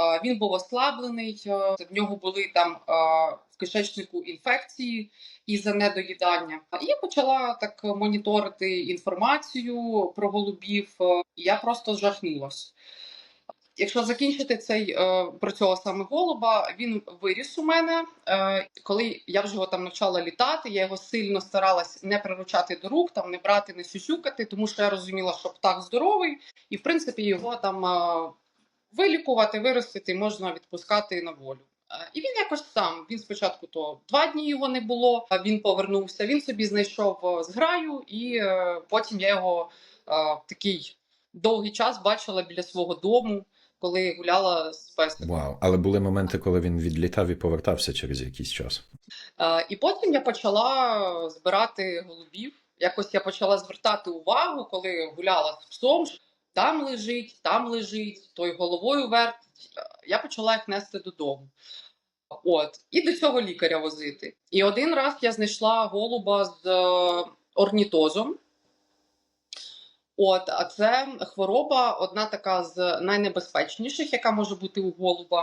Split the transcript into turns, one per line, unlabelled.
Е, Він був ослаблений, е, в нього були там е, в кишечнику інфекції із-за недоїдання. І я почала так моніторити інформацію про голубів. І я просто жахнулась. Якщо закінчити цей про цього саме голуба, він виріс у мене. Коли я вже його там навчала літати, я його сильно старалась не приручати до рук, там не брати, не сюсюкати, тому що я розуміла, що птах здоровий, і в принципі його там вилікувати, виростити можна відпускати на волю. Е, І він якось сам. Він спочатку то два дні його не було. Він повернувся. Він собі знайшов е, зграю, і е, потім я його такий довгий час бачила біля свого дому, коли гуляла з песиком.
Вау. Але були моменти, коли він відлітав і повертався через якийсь час.
І потім я почала збирати голубів. Якось я почала звертати увагу, коли гуляла з псом. Там лежить, там лежить, той головою вертить. Я почала їх нести додому. От, і до цього лікаря возити. І один раз я знайшла голуба з е, орнітозом. От, а це хвороба, одна така з найнебезпечніших, яка може бути у голуба.